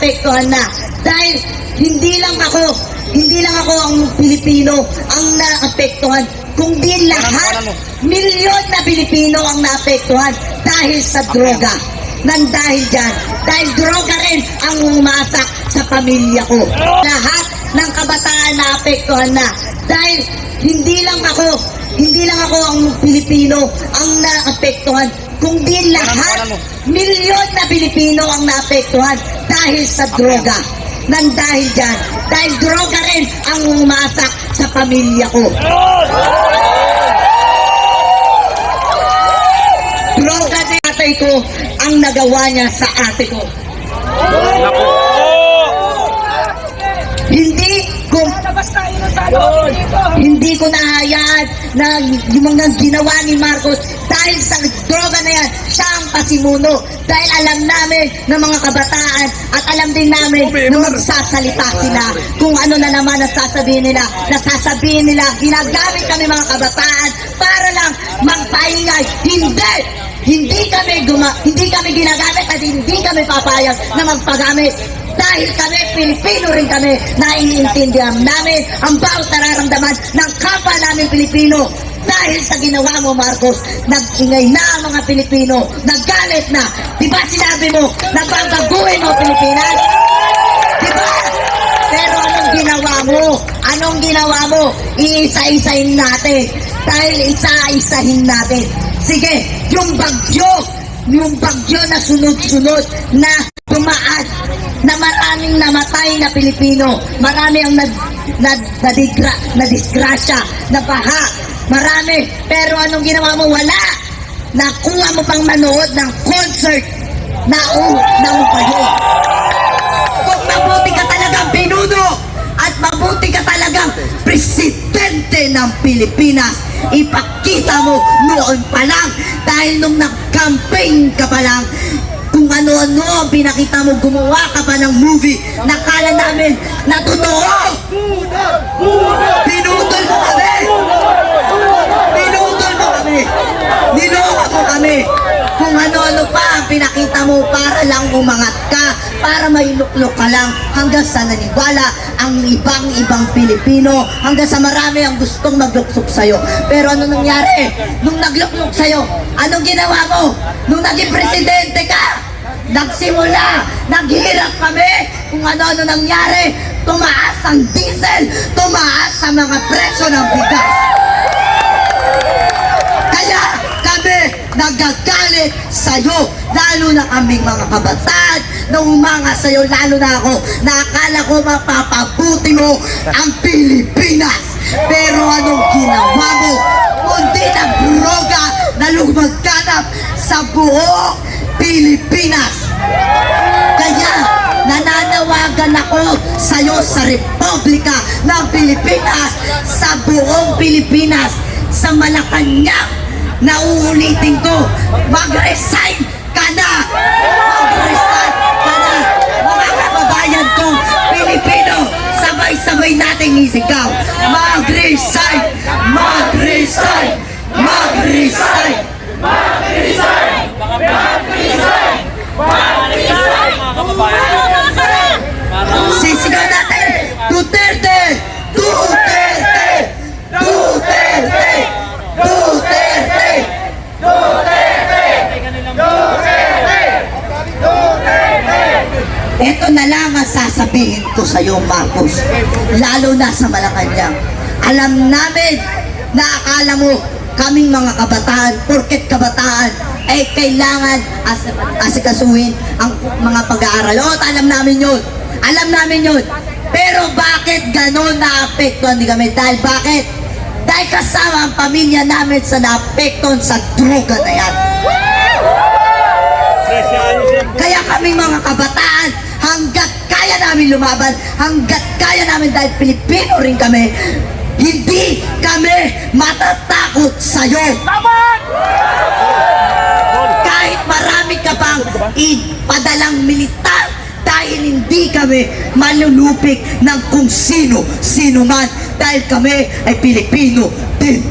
naapektuhan na. Dahil hindi lang ako, hindi lang ako ang Pilipino ang naapektuhan, kundi lahat, milyon na Pilipino ang naapektuhan dahil sa droga. Nang dahil dyan, dahil droga rin ang umasak sa pamilya ko. Lahat ng kabataan naapektuhan na. Dahil hindi lang ako, hindi lang ako ang Pilipino ang naapektuhan, kundi lahat, milyon na Pilipino ang naapektuhan dahil sa droga. Nang dahil dyan, dahil droga rin ang umasak sa pamilya ko. Droga din tatay ko ang nagawa niya sa ate ko. Hindi ko hindi ko nahayaan na yung mga ginawa ni Marcos dahil sa droga na yan, siya ang pasimuno. Dahil alam namin ng mga kabataan at alam din namin na magsasalita sila kung ano na naman ang sasabihin nila. Nasasabihin nila, ginagamit kami mga kabataan para lang magpaingay. Hindi! Hindi kami guma hindi kami ginagamit at hindi kami papayag na magpagamit dahil kami, Pilipino rin kami, naiintindihan namin ang bawat nararamdaman ng kapwa namin Pilipino. Dahil sa ginawa mo, Marcos, nag-ingay na ang mga Pilipino, naggalit na. Di ba sinabi mo, nababaguhin mo, Pilipinas? Di ba? Pero anong ginawa mo? Anong ginawa mo? Iisa-isahin natin. Dahil isa-isahin natin. Sige, yung bagyo, yung bagyo na sunod-sunod na maraming namatay na Pilipino. Marami ang nag, nag, nadigra, nadisgrasya, nabaha. Marami. Pero anong ginawa mo? Wala. Nakuha mo pang manood ng concert na una mo pa yun. Kung mabuti ka talagang pinuno at mabuti ka talagang presidente ng Pilipinas, ipakita mo noon pa lang dahil nung nag-campaign ka pa lang, kung ano-ano ang pinakita mo, gumawa ka pa ng movie, nakala namin na totoo! Pinutol mo kami! Pinutol mo kami! Niloko mo kami! Kung ano-ano pa ang pinakita mo para lang umangat ka, para mailuklok ka lang hanggang sa naniwala ang ibang-ibang Pilipino, hanggang sa marami ang gustong magluksok sa'yo. Pero ano nangyari? Nung nagluklok sa'yo, anong ginawa mo? Nung naging presidente ka, Nagsimula, naghirap kami kung ano-ano nangyari. Tumaas ang diesel, tumaas ang mga presyo ng bigas. Kaya nagagalit sa'yo, lalo na kaming mga kabataan na umanga sa'yo, lalo na ako, na akala ko mapapabuti mo ang Pilipinas. Pero anong ginawa mo? Kundi na droga na lumagkanap sa buong Pilipinas. Kaya nananawagan ako sa iyo sa Republika ng Pilipinas, sa buong Pilipinas, sa Malacanang. Nauulitin ko, mag-resign ka na! Mag-resign ka na! Mga kababayan kong Pilipino, sabay-sabay nating isigaw. Mag-resign! Mag-resign! Mag-resign! Sisigaw natin! Duterte! Duterte! Duterte! Duterte! Ito na lang ang sasabihin Marcos. Lalo na sa Malacanang. Alam namin na akala mo kaming mga kabataan, porket kabataan, ay kailangan as asikasuhin ang mga pag-aaral. O, alam namin yun. Alam namin yun. Pero bakit ganon naapektuhan di kami? Dahil bakit? Dahil kasama ang pamilya namin sa naapektuhan sa droga na yan. Kaya kami mga kabataan, hanggat kaya namin lumaban, hanggat kaya namin dahil Pilipino rin kami, hindi kami matatakot sa'yo. Kahit marami ka pang ipadalang militar, dahil hindi kami malulupik ng kung sino, sino man, dahil kami ay Pilipino din.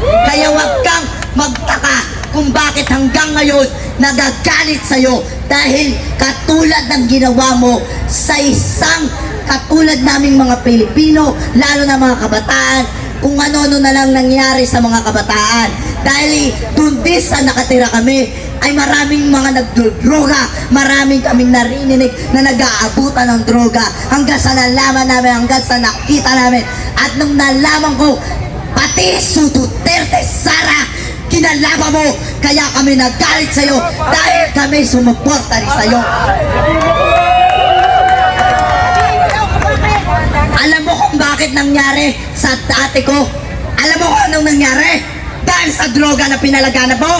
Kaya wag kang magtaka kung bakit hanggang ngayon nagagalit sa'yo dahil katulad ng ginawa mo sa isang katulad naming mga Pilipino, lalo na mga kabataan, kung ano-ano na lang nangyari sa mga kabataan. Dahil dun din sa nakatira kami, ay maraming mga nagdodroga, maraming kaming narinig na nag-aabutan ng droga hanggang sa nalaman namin, hanggang sa nakita namin. At nung nalaman ko, pati si Duterte, Sara, kinalaban mo, kaya kami nagalit sa'yo dahil kami sumuporta rin sa'yo. Alam mo kung bakit nangyari sa ate ko? Alam mo kung anong nangyari? Dahil sa droga na pinalaganap mo?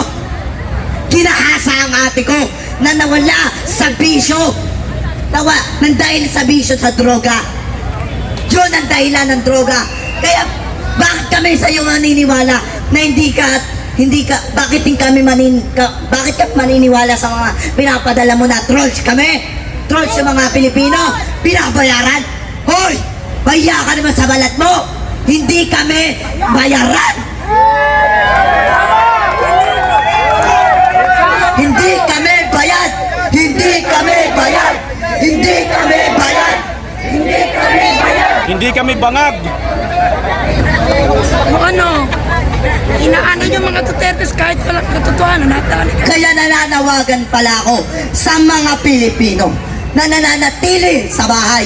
Kinahasa ang ate ko na nawala sa bisyo. Nawa, nang dahil sa bisyo sa droga. Yun ang dahilan ng droga. Kaya, bakit kami sa iyo maniniwala na hindi ka hindi ka, bakit din kami manin, ka, bakit ka maniniwala sa mga pinapadala mo na trolls kami? Trolls sa mga Pilipino? Pinabayaran? Hoy! Baya ka naman sa balat mo! Hindi kami bayaran! Hindi kami bayad! Hindi kami bayad! Hindi kami bayad! Hindi kami bayad! Hindi kami bangag. Ano, inaano yung mga Dutertes kahit walang katotohanan, natali ka. Kaya nananawagan pala ako sa mga Pilipino na nananatili sa bahay.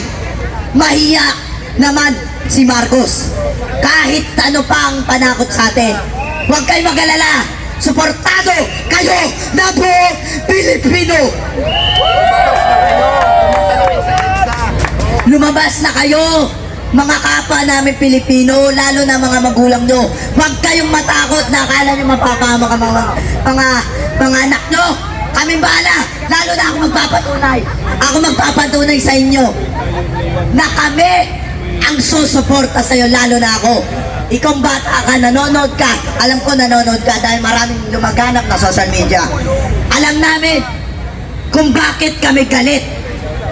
Mahiya naman si Marcos. Kahit ano pa ang panakot sa atin. Huwag kayo mag-alala. Suportado kayo na buong Pilipino. Lumabas na kayo, mga kapwa namin Pilipino, lalo na mga magulang nyo. Huwag kayong matakot na akala nyo mapapama ka mga, mga, mga anak nyo. Kaming bahala, lalo na ako magpapatunay. Ako magpapatunay sa inyo na kami ang susuporta sa'yo, lalo na ako. Ikaw bata ka, nanonood ka. Alam ko nanonood ka dahil maraming lumaganap na social media. Alam namin kung bakit kami galit.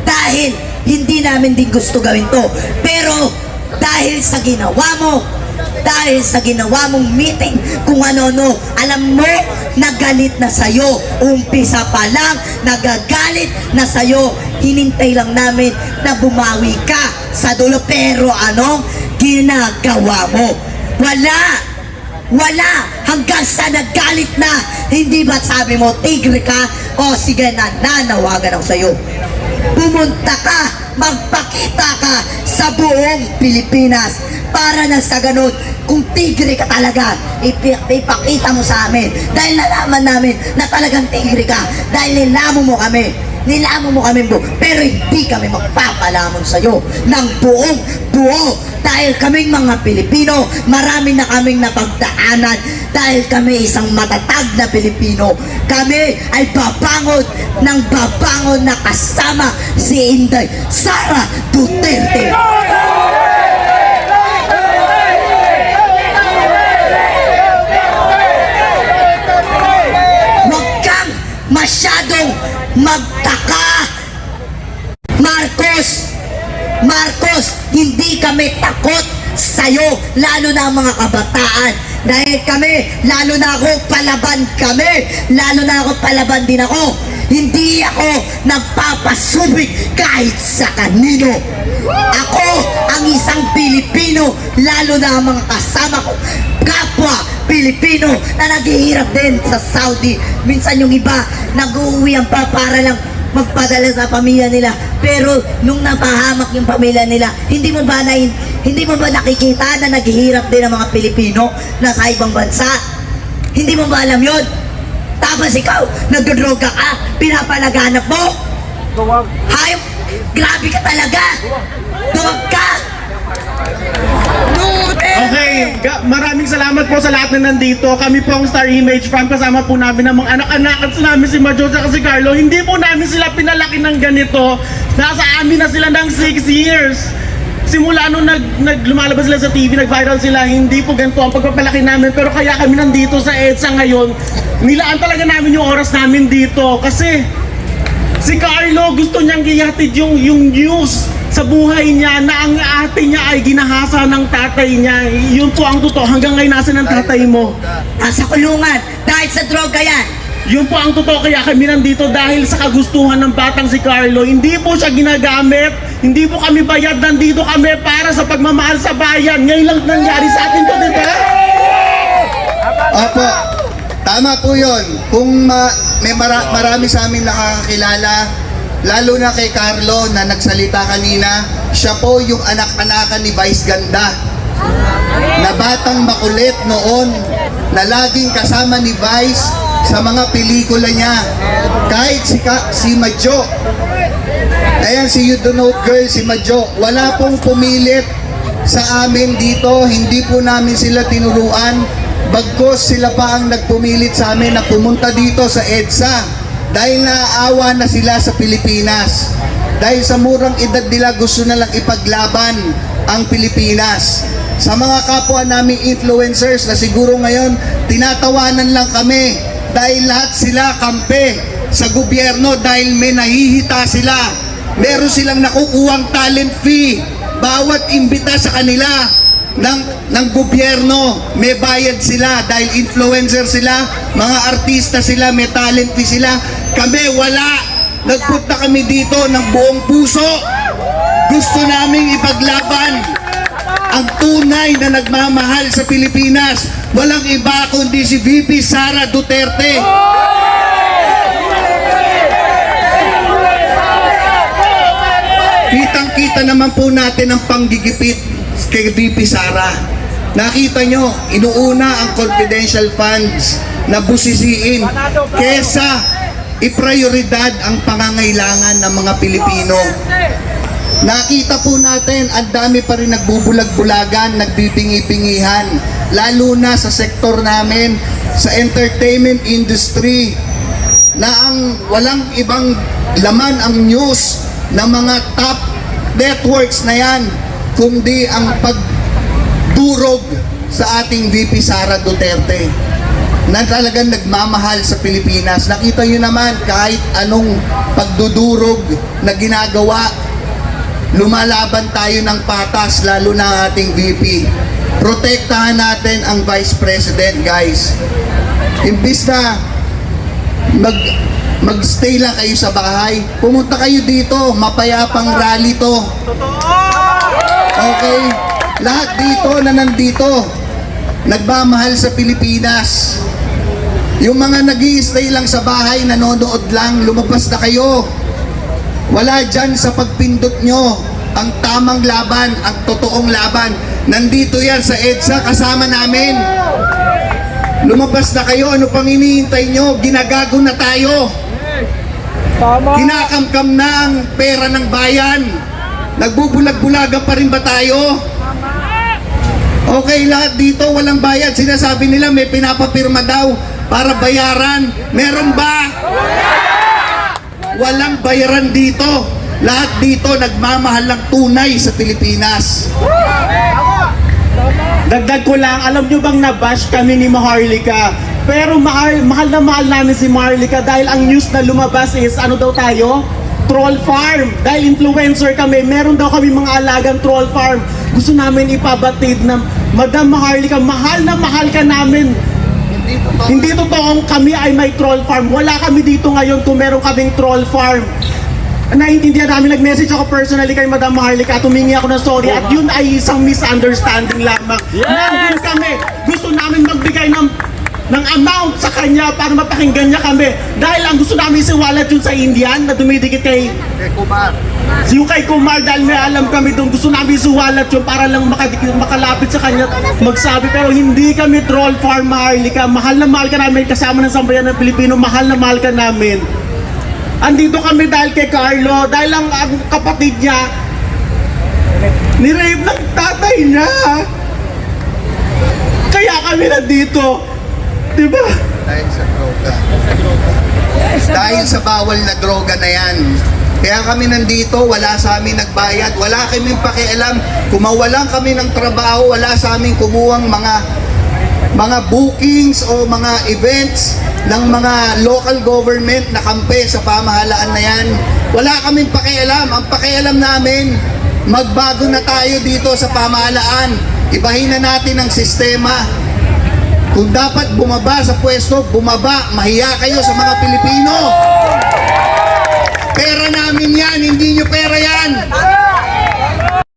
Dahil hindi namin din gusto gawin to. Pero dahil sa ginawa mo, dahil sa ginawa mong meeting, kung ano-ano, alam mo, nagalit na sa'yo. Umpisa pa lang, nagagalit na sa'yo. Hinintay lang namin na bumawi ka sa dulo. Pero ano, ginagawa mo. Wala! Wala! Hanggang sa nagalit na, hindi ba sabi mo, tigre ka? O sige na, nanawagan ako sa'yo. Pumunta ka, magpakita ka sa buong Pilipinas para na sa ganun, kung tigre ka talaga, ipi- ipakita mo sa amin. Dahil nalaman namin na talagang tigre ka. Dahil nilamo mo kami. Nilamo mo kami buo. Pero hindi kami magpapalamon sa'yo ng buong buo. Dahil kaming mga Pilipino, marami na kaming napagdaanan. Dahil kami isang matatag na Pilipino. Kami ay babangon ng babangon na kasama si Inday Sara Duterte. Huwag kang masyadong magtaka. Marcos, Marcos, hindi kami takot sa'yo, lalo na ang mga kabataan. Dahil kami, lalo na ako, palaban kami. Lalo na ako, palaban din ako. Hindi ako nagpapasubig kahit sa kanino. Ako ang isang Pilipino, lalo na ang mga kasama ko, kapwa Pilipino na naghihirap din sa Saudi. Minsan yung iba, nag-uuwian pa para lang magpadala sa pamilya nila. Pero nung napahamak yung pamilya nila, hindi mo ba na, hindi mo ba nakikita na naghihirap din ang mga Pilipino na sa ibang bansa? Hindi mo ba alam yun? Tapos ikaw, nagdodroga ka, pinapalaganap mo. Hayop, grabe ka talaga. Duwag ka. Okay, maraming salamat po sa lahat na nandito. Kami po ang Star Image Fam. Kasama po namin ang mga anak-anak at namin si Majo at si Carlo. Hindi po namin sila pinalaki ng ganito. Nasa amin na sila ng 6 years. Simula nung nag, nag lumalabas sila sa TV, nag-viral sila, hindi po ganito ang pagpapalaki namin. Pero kaya kami nandito sa EDSA ngayon, nilaan talaga namin yung oras namin dito. Kasi Si Carlo gusto niyang ihatid yung, yung news sa buhay niya na ang ate niya ay ginahasa ng tatay niya. Yun po ang totoo. Hanggang ngayon nasa ng tatay mo. Nasa kulungan dahil sa droga yan. Yun po ang totoo kaya kami nandito dahil sa kagustuhan ng batang si Carlo. Hindi po siya ginagamit, hindi po kami bayad, nandito kami para sa pagmamahal sa bayan. Ngayon lang nangyari sa atin to, di ba? Opo. Tama po yun. Kung ma- may mara- marami sa amin nakakakilala, lalo na kay Carlo na nagsalita kanina, siya po yung anak-anakan ni Vice Ganda. Na batang makulit noon, na laging kasama ni Vice sa mga pelikula niya. Kahit si, Ka- si Madjo. Ayan si You Don't Know Girl, si Madjo. Wala pong pumilit sa amin dito. Hindi po namin sila tinuruan. Bagkos sila pa ang nagpumilit sa amin na pumunta dito sa EDSA. Dahil naaawa na sila sa Pilipinas. Dahil sa murang edad nila gusto na lang ipaglaban ang Pilipinas. Sa mga kapwa naming influencers na siguro ngayon tinatawanan lang kami dahil lahat sila kampe sa gobyerno dahil may nahihita sila. Meron silang nakukuhang talent fee. Bawat imbita sa kanila ng, ng gobyerno, may bayad sila dahil influencer sila, mga artista sila, may talent fee sila. Kami wala. Nagpunta kami dito ng buong puso. Gusto naming ipaglaban ang tunay na nagmamahal sa Pilipinas. Walang iba kundi si VP Sara Duterte. Kitang-kita naman po natin ang panggigipit kay VP Sara. Nakita nyo, inuuna ang confidential funds na busisiin kesa iprioridad ang pangangailangan ng mga Pilipino. Nakita po natin, ang dami pa rin nagbubulag-bulagan, nagbibingi-bingihan, lalo na sa sektor namin, sa entertainment industry, na ang walang ibang laman ang news ng mga top networks na yan, kundi ang pagdurog sa ating VP Sara Duterte na talagang nagmamahal sa Pilipinas. Nakita nyo naman kahit anong pagdudurog na ginagawa lumalaban tayo ng patas, lalo na ating VP. Protektahan natin ang Vice President, guys. Imbis na mag magstay lang kayo sa bahay, pumunta kayo dito, mapayapang rally to. Okay? Lahat dito na nandito, nagmamahal sa Pilipinas. Yung mga nag stay lang sa bahay, nanonood lang, lumabas na kayo. Wala dyan sa pagpindot nyo ang tamang laban, ang totoong laban. Nandito yan sa EDSA kasama namin. Lumabas na kayo, ano pang iniintay nyo? Ginagago na tayo. Kinakamkam na ang pera ng bayan. Nagbubulag-bulagan pa rin ba tayo? Okay, lahat dito walang bayad. Sinasabi nila may pinapapirma daw para bayaran. Meron ba? Walang bayaran dito. Lahat dito nagmamahal ng tunay sa Pilipinas. Dagdag ko lang, alam nyo bang nabash kami ni Maharlika? Pero mahal, mahal na mahal namin si Maharlika dahil ang news na lumabas is ano daw tayo? Troll farm. Dahil influencer kami, meron daw kami mga alagang troll farm. Gusto namin ipabatid na Madam Maharlika, mahal na mahal ka namin. Hindi totoo. Hindi totoong kami ay may troll farm. Wala kami dito ngayon kung meron kaming troll farm. Naiintindihan namin, nag-message ako personally kay Madam Maharlika at humingi ako ng sorry at yun ay isang misunderstanding lamang. Nandun kami, gusto namin magbigay ng ng amount sa kanya para mapakinggan niya kami. Dahil ang gusto namin siwalat yun sa Indian na dumidikit kay Kay Kumar. yung kay Kumar dahil may alam kami doon gusto namin suwalat yun para lang makadikit, makalapit sa kanya magsabi. Pero hindi kami troll farm Maharlika mahal na mahal ka namin. Kasama ng sambayan ng Pilipino. Mahal na mahal ka namin andito kami dahil kay Carlo dahil ang, ang kapatid niya nirape ng tatay niya kaya kami nandito diba Dahil sa droga. Dahil sa bawal na droga na yan. Kaya kami nandito, wala sa amin nagbayad, wala kaming pakialam. Kung mawalan kami ng trabaho, wala sa amin kumuhang mga mga bookings o mga events ng mga local government na kampe sa pamahalaan na yan. Wala kaming pakialam. Ang pakialam namin, magbago na tayo dito sa pamahalaan. Ibahin na natin ang sistema. Kung dapat bumaba sa pwesto, bumaba. Mahiya kayo sa mga Pilipino. Pera namin